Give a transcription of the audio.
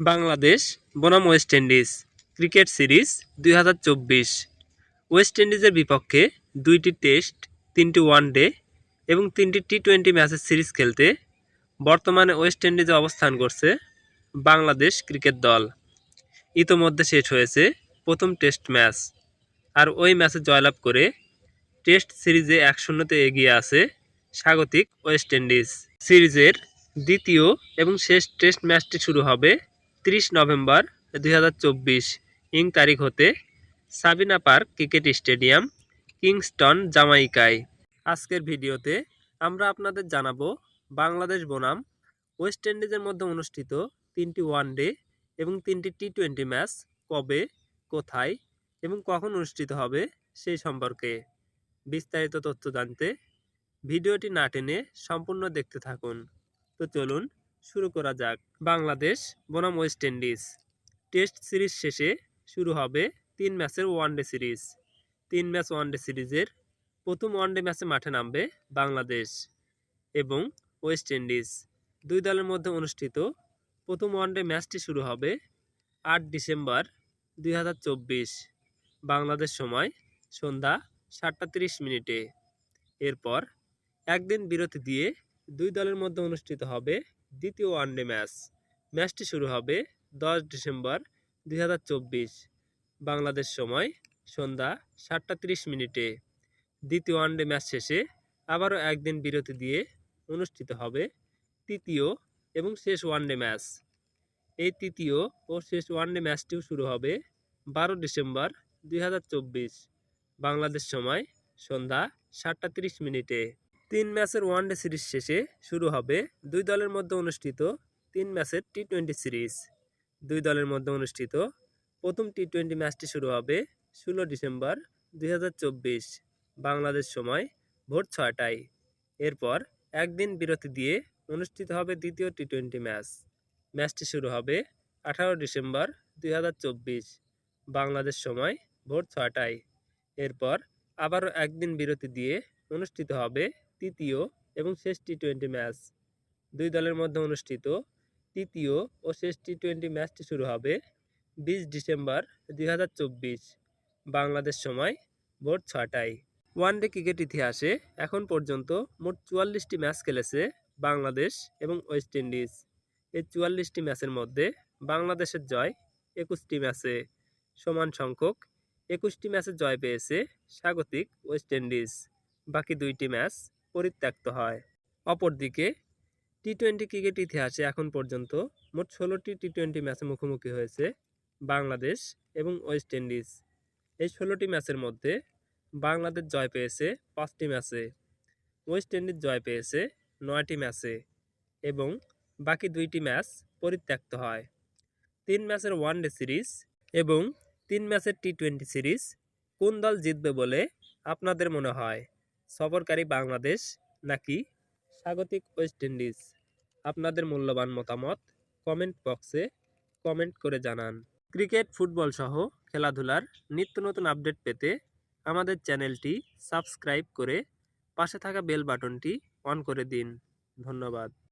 বাংলাদেশ বনাম West Indies cricket series দুই হাজার চব্বিশ। ওয়েস্ট ইন্ডিজের বিপক্ষে দুইটি টেস্ট, তিনটি ওয়ানডে এবং তিনটি টি টোয়েন্টি ম্যাচের সিরিজ খেলতে বর্তমানে ওয়েস্ট ইন্ডিজে অবস্থান করছে বাংলাদেশ ক্রিকেট দল। ইতোমধ্যে শেষ হয়েছে প্রথম টেস্ট ম্যাচ আর ওই ম্যাচে জয়লাভ করে টেস্ট সিরিজে এক শূন্যতে এগিয়ে আছে স্বাগতিক ওয়েস্ট ইন্ডিজ। সিরিজের দ্বিতীয় এবং শেষ টেস্ট ম্যাচটি শুরু হবে তিরিশ নভেম্বর দু হাজার চব্বিশ। ইং তারিখ হতে Sabina Park cricket stadium, Kingston, জামাইকায়। আজকের ভিডিওতে আমরা আপনাদের জানাব বাংলাদেশ বনাম ওয়েস্ট ইন্ডিজের মধ্যে অনুষ্ঠিত তিনটি ওয়ানডে এবং তিনটি টি টোয়েন্টি ম্যাচ কবে, কোথায় এবং কখন অনুষ্ঠিত হবে সেই সম্পর্কে বিস্তারিত তথ্য জানতে ভিডিওটি না টেনে সম্পূর্ণ দেখতে থাকুন। তো চলুন শুরু করা যাক। বাংলাদেশ, বনাম ওয়েস্ট ইন্ডিজ। টেস্ট সিরিজ শেষে শুরু হবে তিন ম্যাচের ওয়ানডে সিরিজ। তিন ম্যাচ ওয়ানডে সিরিজের প্রথম ওয়ানডে ম্যাচে মাঠে নামবে বাংলাদেশ এবং ওয়েস্ট ইন্ডিজ। দুই দলের মধ্যে অনুষ্ঠিত প্রথম ওয়ানডে ম্যাচটি শুরু হবে আট ডিসেম্বর দুই হাজার চব্বিশ। বাংলাদেশ সময় সন্ধ্যা সাতটা তিরিশ মিনিটে। এরপর একদিন বিরতি দিয়ে দুই দলের মধ্যে অনুষ্ঠিত হবে দ্বিতীয় ওয়ানডে ম্যাচ। ম্যাচটি শুরু হবে দশ ডিসেম্বর দুই হাজার চব্বিশ, বাংলাদেশ সময় সন্ধ্যা সাতটা তিরিশ মিনিটে। দ্বিতীয় ওয়ানডে ম্যাচ শেষে আবারও একদিন বিরতি দিয়ে অনুষ্ঠিত হবে তৃতীয় এবং শেষ ওয়ানডে ম্যাচ। এই তৃতীয় ও শেষ ওয়ানডে ম্যাচটিও শুরু হবে বারো ডিসেম্বর দুই হাজার চব্বিশ, বাংলাদেশ সময় সন্ধ্যা সাতটা তিরিশ মিনিটে। তিন ম্যাচের ওয়ানডে সিরিজ শেষে শুরু হবে দুই দলের মধ্যে অনুষ্ঠিত তিন ম্যাচের টি টোয়েন্টি সিরিজ। দুই দলের মধ্যে অনুষ্ঠিত প্রথম টি টোয়েন্টি ম্যাচটি শুরু হবে ষোলো ডিসেম্বর দুই হাজার চব্বিশ, বাংলাদেশ সময় ভোর ছয়টায়। এরপর একদিন বিরতি দিয়ে অনুষ্ঠিত হবে দ্বিতীয় টি টোয়েন্টি ম্যাচ। ম্যাচটি শুরু হবে আঠারো ডিসেম্বর দুই হাজার চব্বিশ, বাংলাদেশ সময় ভোর ছয়টায়। এরপর আবারও একদিন বিরতি দিয়ে অনুষ্ঠিত হবে তৃতীয় এবং শেষ টি টোয়েন্টি ম্যাচ দুই দলের মধ্যে অনুষ্ঠিত তৃতীয় ও শেষ টি টোয়েন্টি ম্যাচটি শুরু হবে বিশ ডিসেম্বর দুই হাজার চব্বিশ, বাংলাদেশ সময় ভোর ছটায় ওয়ানডে ক্রিকেট ইতিহাসে এখন পর্যন্ত মোট চুয়াল্লিশটি ম্যাচ খেলেছে বাংলাদেশ এবং ওয়েস্ট ইন্ডিজ। এই চুয়াল্লিশটি ম্যাচের মধ্যে বাংলাদেশের জয় একুশটি ম্যাচে সমান সংখ্যক একুশটি ম্যাচে জয় পেয়েছে স্বাগতিক ওয়েস্ট ইন্ডিজ। বাকি দুইটি ম্যাচ পরিত্যক্ত হয়। অপরদিকে টি টোয়েন্টি ক্রিকেট ইতিহাসে এখন পর্যন্ত মোট ষোলোটি টি টোয়েন্টি ম্যাচে মুখোমুখি হয়েছে বাংলাদেশ এবং ওয়েস্ট ইন্ডিজ। এই ষোলোটি ম্যাচের মধ্যে বাংলাদেশ জয় পেয়েছে পাঁচটি ম্যাচে, ওয়েস্ট ইন্ডিজ জয় পেয়েছে নয়টি ম্যাচে এবং বাকি দুইটি ম্যাচ পরিত্যক্ত হয়। তিন ম্যাচের ওয়ানডে সিরিজ এবং তিন ম্যাচের টি টোয়েন্টি সিরিজ কোন দল জিতবে বলে আপনাদের মনে হয়? সফরকারী বাংলাদেশ নাকি স্বাগতিক ওয়েস্ট ইন্ডিজ? আপনাদের মূল্যবান মতামত কমেন্ট বক্সে কমেন্ট করে জানান। ক্রিকেট, ফুটবল সহ খেলাধুলার নিত্য নতুন আপডেট পেতে আমাদের চ্যানেলটি সাবস্ক্রাইব করে পাশে থাকা বেল বাটনটি অন করে দিন। ধন্যবাদ।